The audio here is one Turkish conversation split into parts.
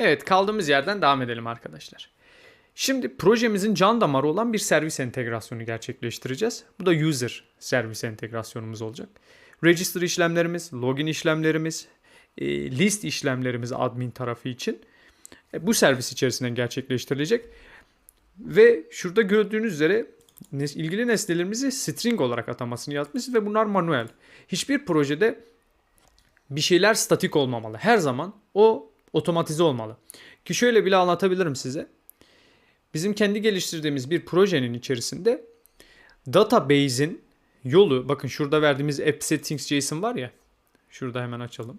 Evet kaldığımız yerden devam edelim arkadaşlar. Şimdi projemizin can damarı olan bir servis entegrasyonu gerçekleştireceğiz. Bu da user servis entegrasyonumuz olacak. Register işlemlerimiz, login işlemlerimiz, e, list işlemlerimiz admin tarafı için e, bu servis içerisinden gerçekleştirilecek. Ve şurada gördüğünüz üzere ilgili nesnelerimizi string olarak atamasını yazmışız ve bunlar manuel. Hiçbir projede bir şeyler statik olmamalı. Her zaman o otomatize olmalı. Ki şöyle bile anlatabilirim size. Bizim kendi geliştirdiğimiz bir projenin içerisinde database'in yolu bakın şurada verdiğimiz app settings JSON var ya. Şurada hemen açalım.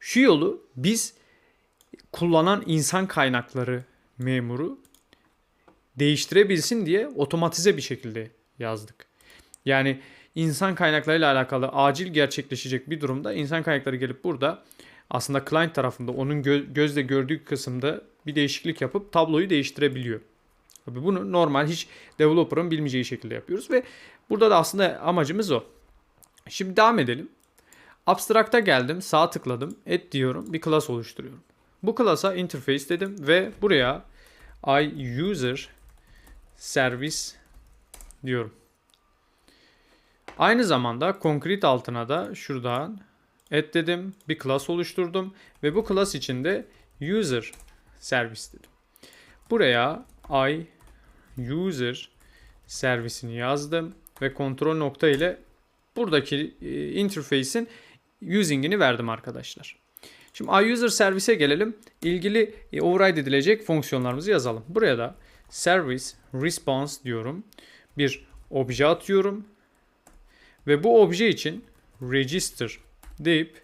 Şu yolu biz kullanan insan kaynakları memuru değiştirebilsin diye otomatize bir şekilde yazdık. Yani insan kaynaklarıyla alakalı acil gerçekleşecek bir durumda insan kaynakları gelip burada aslında client tarafında onun gö- gözle gördüğü kısımda bir değişiklik yapıp tabloyu değiştirebiliyor. Tabii bunu normal hiç developer'ın bilmeyeceği şekilde yapıyoruz ve burada da aslında amacımız o. Şimdi devam edelim. Abstract'a geldim, sağ tıkladım, add diyorum, bir class oluşturuyorum. Bu class'a interface dedim ve buraya I user service diyorum. Aynı zamanda concrete altına da şuradan add dedim, bir class oluşturdum ve bu class içinde user service dedim. Buraya I user servisini yazdım ve kontrol nokta ile buradaki e, interface'in using'ini verdim arkadaşlar. Şimdi iUser servise gelelim. İlgili e, override edilecek fonksiyonlarımızı yazalım. Buraya da service response diyorum. Bir obje atıyorum. Ve bu obje için register deyip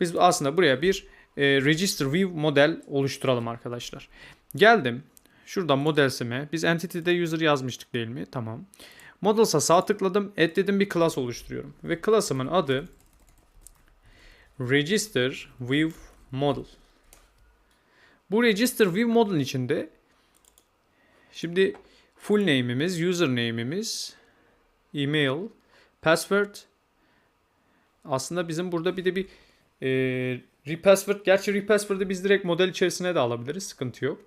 biz aslında buraya bir e, register view model oluşturalım arkadaşlar. Geldim. Şuradan modelsime biz entity'de user yazmıştık değil mi? Tamam. Models'a sağ tıkladım. Add dedim bir class oluşturuyorum. Ve class'ımın adı Register View Model. Bu Register View Model içinde şimdi full name'imiz, username'imiz, email, password aslında bizim burada bir de bir e, repassword. Gerçi repassword'ı biz direkt model içerisine de alabiliriz. Sıkıntı yok.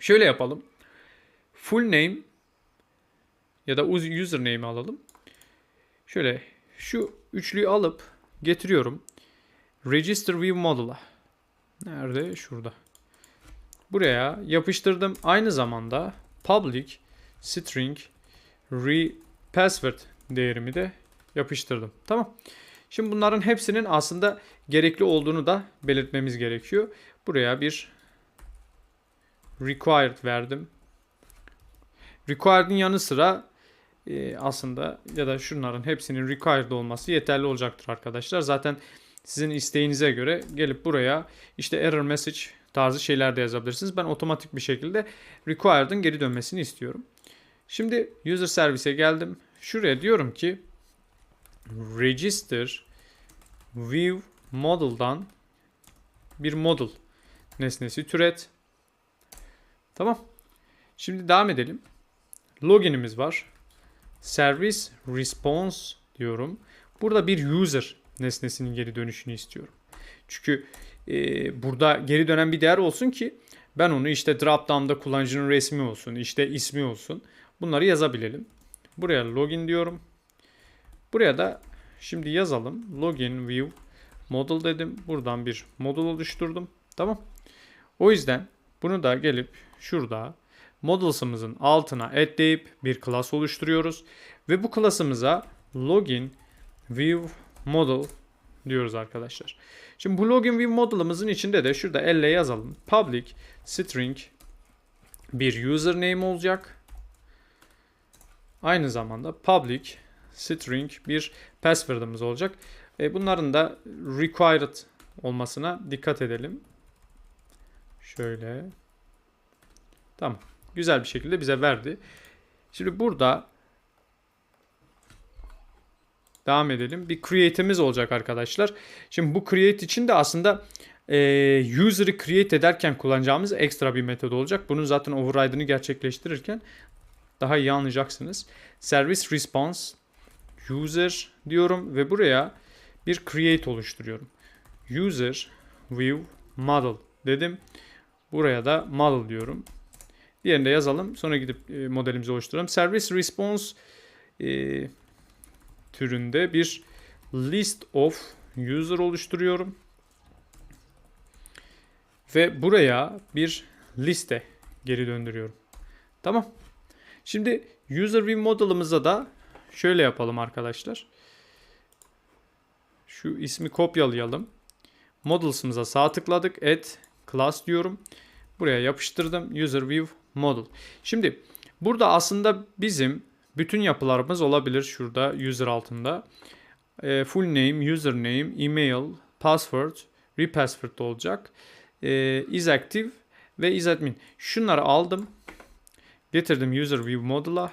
Şöyle yapalım. Full name ya da username alalım. Şöyle şu üçlüyü alıp getiriyorum. Register View Model'a. Nerede? Şurada. Buraya yapıştırdım. Aynı zamanda public string re password değerimi de yapıştırdım. Tamam. Şimdi bunların hepsinin aslında gerekli olduğunu da belirtmemiz gerekiyor. Buraya bir required verdim. Required'in yanı sıra e, aslında ya da şunların hepsinin required olması yeterli olacaktır arkadaşlar. Zaten sizin isteğinize göre gelip buraya işte error message tarzı şeyler de yazabilirsiniz. Ben otomatik bir şekilde required'ın geri dönmesini istiyorum. Şimdi user service'e geldim. Şuraya diyorum ki register view model'dan bir model nesnesi türet. Tamam. Şimdi devam edelim. Login'imiz var. Service response diyorum. Burada bir user nesnesinin geri dönüşünü istiyorum. Çünkü e, burada geri dönen bir değer olsun ki ben onu işte dropdown'da kullanıcının resmi olsun, işte ismi olsun. Bunları yazabilelim. Buraya login diyorum. Buraya da şimdi yazalım. Login view model dedim. Buradan bir model oluşturdum. Tamam. O yüzden bunu da gelip şurada models'ımızın altına add deyip bir class oluşturuyoruz. Ve bu class'ımıza login view model diyoruz arkadaşlar. Şimdi bu login view model'ımızın içinde de şurada elle yazalım. Public string bir username olacak. Aynı zamanda public string bir password'ımız olacak. E bunların da required olmasına dikkat edelim. Şöyle. Tamam. Güzel bir şekilde bize verdi. Şimdi burada devam edelim. Bir create'imiz olacak arkadaşlar. Şimdi bu create için de aslında e, user'ı create ederken kullanacağımız ekstra bir metod olacak. Bunun zaten override'ını gerçekleştirirken daha iyi anlayacaksınız. Service response user diyorum ve buraya bir create oluşturuyorum. User view model dedim. Buraya da model diyorum. Diğerini de yazalım. Sonra gidip e, modelimizi oluşturalım. Service response e, türünde bir list of user oluşturuyorum. Ve buraya bir liste geri döndürüyorum. Tamam. Şimdi user view model'ımıza da şöyle yapalım arkadaşlar. Şu ismi kopyalayalım. Models'ımıza sağ tıkladık. Add class diyorum. Buraya yapıştırdım. User view model. Şimdi burada aslında bizim bütün yapılarımız olabilir şurada user altında. E, full name, username, email, password, repassword da olacak. E, is active ve is admin. Şunları aldım. Getirdim user view model'a.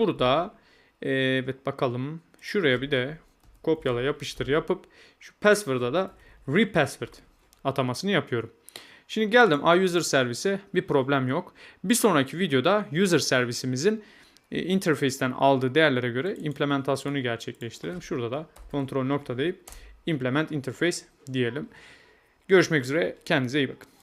Burada evet bakalım. Şuraya bir de kopyala yapıştır yapıp şu password'a da repassword atamasını yapıyorum. Şimdi geldim iUser servise bir problem yok. Bir sonraki videoda user servisimizin e, interface'ten aldığı değerlere göre implementasyonu gerçekleştirelim. Şurada da kontrol nokta deyip implement interface diyelim. Görüşmek üzere. Kendinize iyi bakın.